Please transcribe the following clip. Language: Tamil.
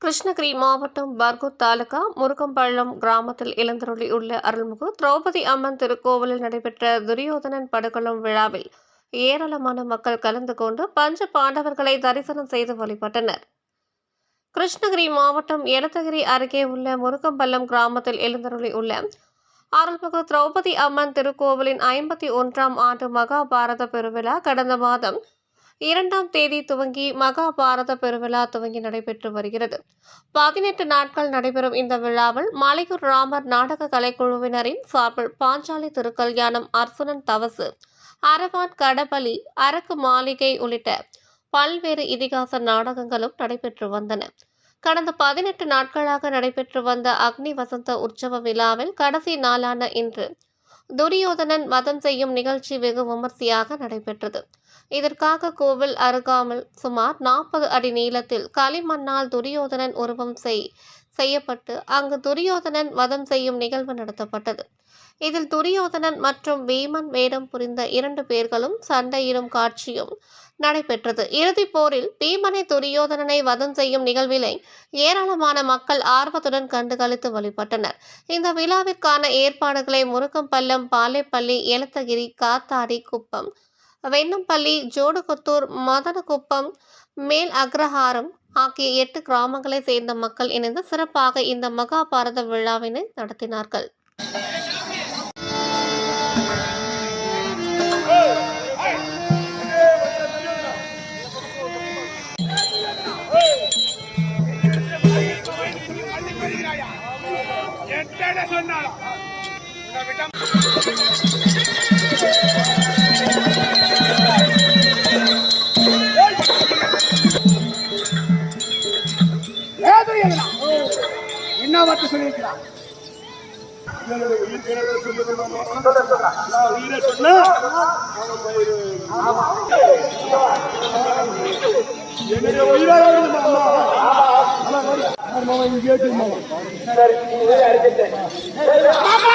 கிருஷ்ணகிரி மாவட்டம் பர்கூர் தாலுகா முருகம்பள்ளம் கிராமத்தில் இளந்தருளியுள்ள அருள்மிகு திரௌபதி அம்மன் திருக்கோவிலில் நடைபெற்ற துரியோதனன் படுகளம் விழாவில் ஏராளமான மக்கள் கலந்து கொண்டு பஞ்ச பாண்டவர்களை தரிசனம் செய்து வழிபட்டனர். கிருஷ்ணகிரி மாவட்டம் எலத்தகிரி அருகே உள்ள முருகம்பள்ளம் கிராமத்தில் எழுந்தருளியுள்ள அருள்மிகு திரௌபதி அம்மன் திருக்கோவிலின் ஐம்பத்தி ஒன்றாம் ஆண்டு மகாபாரத பெருவிழா கடந்த மாதம் இரண்டாம் தேதி துவங்கி மகாபாரத பெருவிழா துவங்கி நடைபெற்று வருகிறது. பதினெட்டு நாட்கள் நடைபெறும் இந்த விழாவில் மாலையூர் ராமர் நாடக கலைக்குழுவினரின் சார்பில் பாஞ்சாலி திருக்கல்யாணம் அர்சுனன் தவசு அரவான் கடபலி அரக்கு மாளிகை உள்ளிட்ட பல்வேறு இதிகாச நாடகங்களும் நடைபெற்று வந்தன. கடந்த பதினெட்டு நாட்களாக நடைபெற்று வந்த அக்னி வசந்த உற்சவ விழாவில் கடைசி நாளான இன்று துரியோதனன் வதம் செய்யும் நிகழ்ச்சி வெகு விமர்சையாக நடைபெற்றது. இதற்காக கோவில் அருகாமல் சுமார் நாற்பது அடி நீளத்தில் களிமண்ணால் துரியோதனன் உருவம் செய் செய்யப்பட்டு அங்கு துரியோதனன் வதம் செய்யும் நிகழ்வு நடத்தப்பட்டது. இதில் துரியோதனன் மற்றும் பீமன் வேடம் புரிந்த இரண்டு பேர்களும் சண்டையிடும் காட்சியும் நடைபெற்றது. இறுதிப் போரில் பீமனை துரியோதனனை வதம் செய்யும் நிகழ்வினை ஏராளமான மக்கள் ஆர்வத்துடன் கண்டுகளித்து வழிபட்டனர். இந்த விழாவிற்கான ஏற்பாடுகளை முருக்கம்பள்ளம் பாலைப்பள்ளி எலத்தகிரி காத்தாடி குப்பம் வெண்ணம்பள்ளி ஜோடுகுத்தூர் மதனகுப்பம் மேல் அக்ரஹாரம் ஆகிய எட்டு கிராமங்களை சேர்ந்த மக்கள் இணைந்து சிறப்பாக இந்த மகாபாரத விழாவினை நடத்தினார்கள். என்ன வார்த்தை சொல்லியிருக்கிறான் இந்த விட்டம் ஏது எதுனா? என்ன வார்த்தை சொல்லியிருக்கிறான் என்னுடைய உயிராக மாமா